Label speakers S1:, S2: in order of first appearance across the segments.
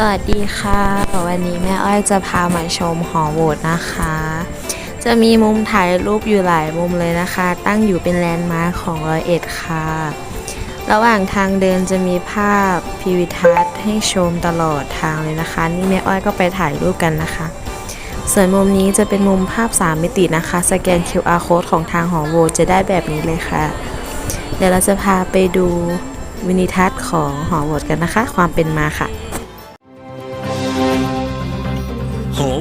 S1: สวัสดีค่ะ วันนี้แม่อ้อยจะพามาชมหอโหวตนะคะ จะมีมุมถ่ายรูปอยู่หลายมุมเลยนะคะ ตั้งอยู่เป็นแลนด์มาร์คของร้อยเอ็ดค่ะ ระหว่างทางเดินจะมีภาพพิวิทัศน์ให้ชมตลอดทางเลยนะคะ นี่แม่อ้อยก็ไปถ่ายรูปกันนะคะ ส่วนมุมนี้จะเป็นมุมภาพ 3 มิตินะคะ สแกน QR code ของทางหอโหวตจะได้แบบนี้เลยค่ะ เดี๋ยวเราจะพาไปดูวินิทัศน์ของหอโหวตกันนะคะ ความเป็นมาค่ะ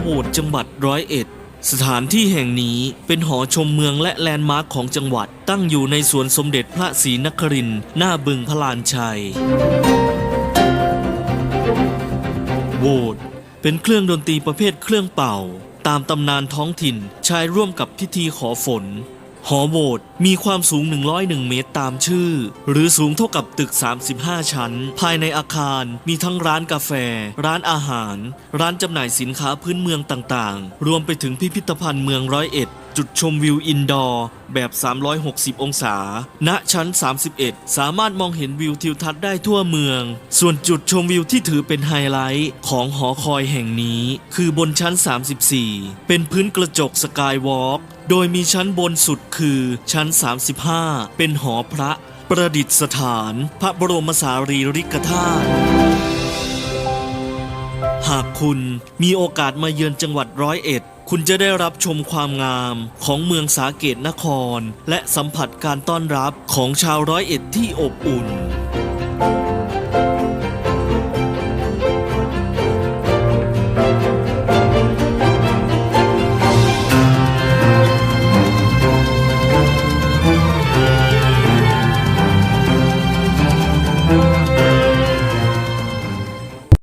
S2: โหวดจังหวัดร้อยเอ็ด สถานที่แห่งนี้เป็นหอชมเมืองและแลนด์มาร์คของจังหวัด ตั้งอยู่ในสวนสมเด็จพระศรีนครินทร์หน้าบึงพระลานชัยโหวดเป็นเครื่องดนตรีประเภทเครื่องเป่า ตามตำนานท้องถิ่นใช้ร่วมกับพิธีขอฝน หอโหวตมีความสูง 101 เมตรตามชื่อ หรือสูงเท่ากับตึก 35 ชั้น ภายในอาคารมีทั้งร้านกาแฟ ร้านอาหาร ร้านจำหน่ายสินค้าพื้นเมืองต่างๆ รวมไปถึงพิพิธภัณฑ์เมืองร้อยเอ็ดจุดชมวิวอินดอร์แบบ 360 องศา ณ ชั้น 31 สามารถมองเห็นวิวทิวทัศน์ได้ทั่วเมือง ส่วนจุดชมวิวที่ถือเป็นไฮไลท์ของหอคอยแห่งนี้ คือบนชั้น 34 เป็นพื้นกระจกสกายวอล์ก โดยมีชั้นบนสุดคือชั้น 35 เป็นหอพระประดิษฐาน พระบรมสารีริกธาตุหากคุณมีโอกาสมาเยือนจังหวัดร้อยเอ็ด คุณจะได้รับชมความงามของเมืองสาเกตนคร และสัมผัสการต้อนรับของชาวร้อยเอ็ดที่อบอุ่น